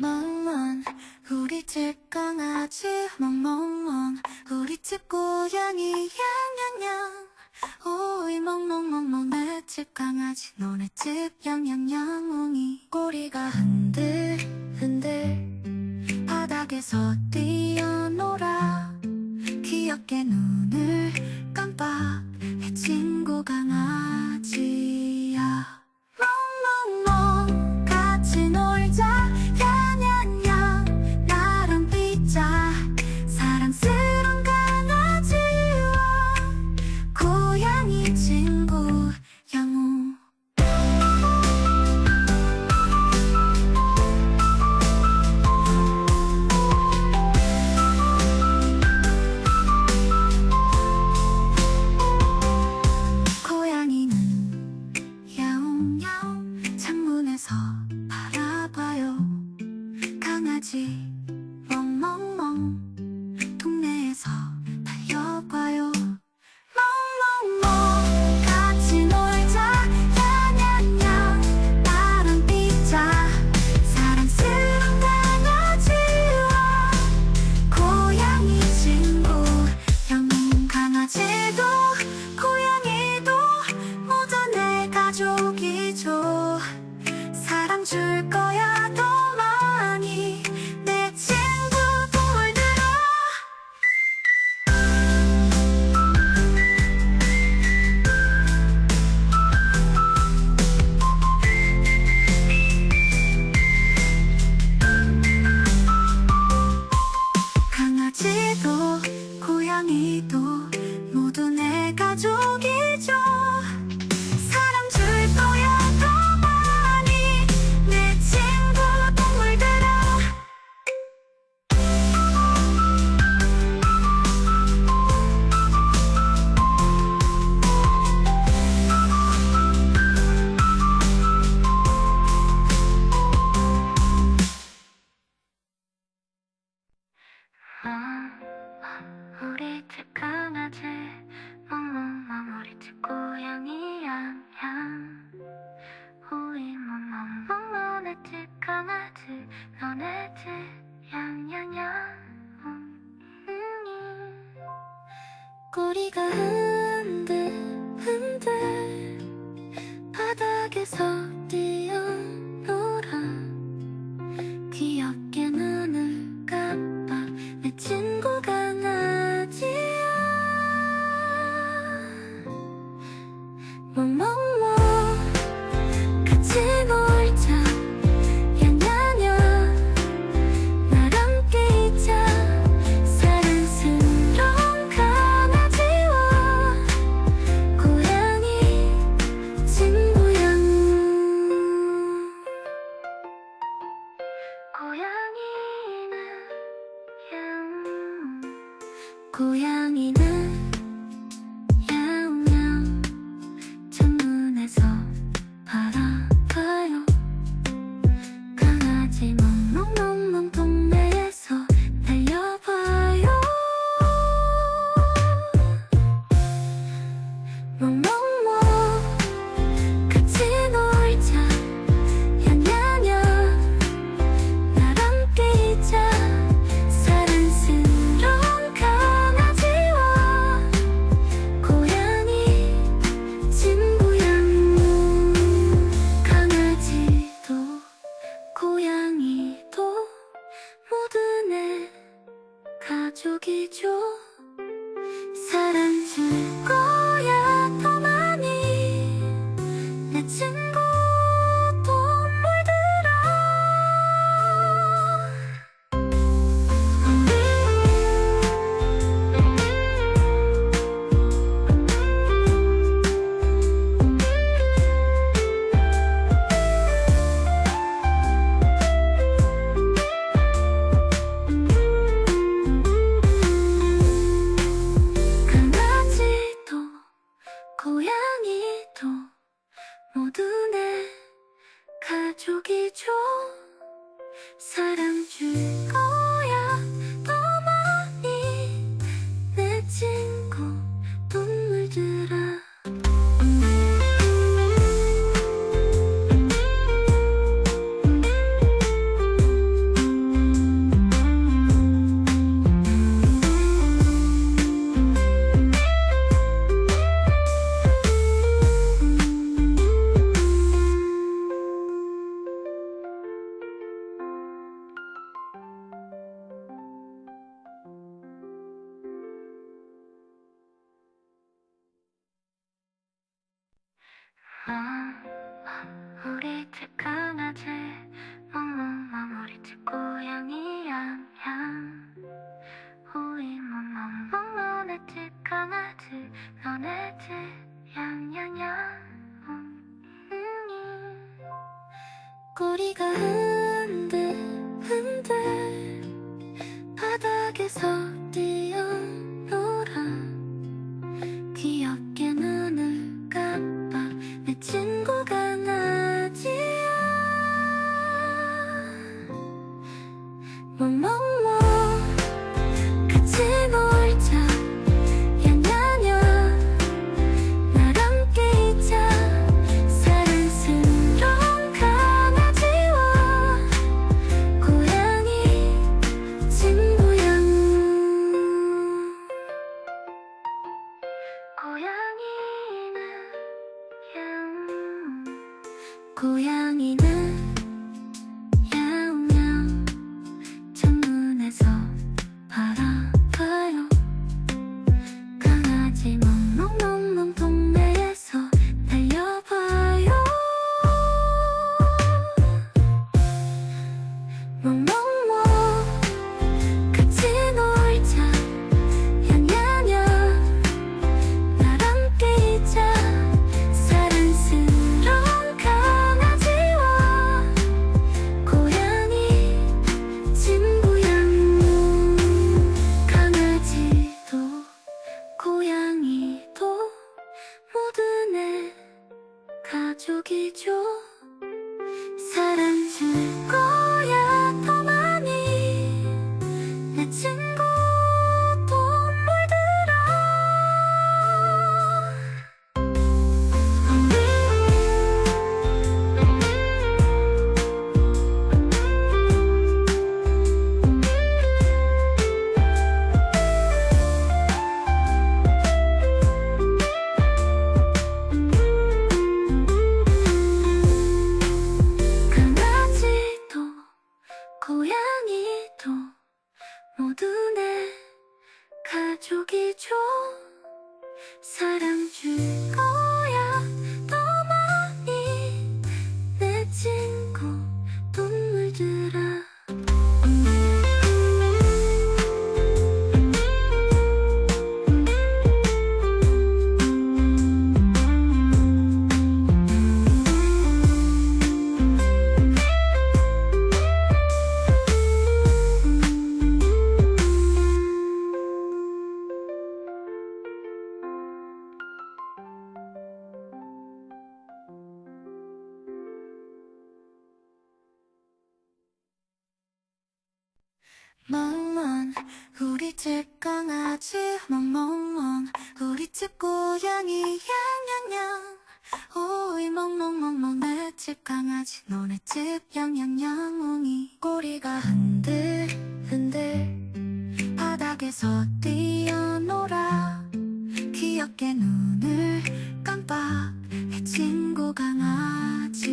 My to go. 강아지 너네 집 양양양 꼬리가 흔들 흔들. 바닥에서 뛰어. 꼬리가 흔들흔들 바닥에서 뛰어. 고양이는 덕분에 가족이죠 사랑 줄 멍멍 우리 집 강아지. 멍멍멍 우리 집 고양이. 냥냥냥. 오이 멍멍멍멍 내 집 강아지. 너네 집 냥냥냥 웅이. 꼬리가 흔들 흔들. 바닥에서 뛰어놀아. 귀엽게 눈을 깜빡. 해 친구 강아지야.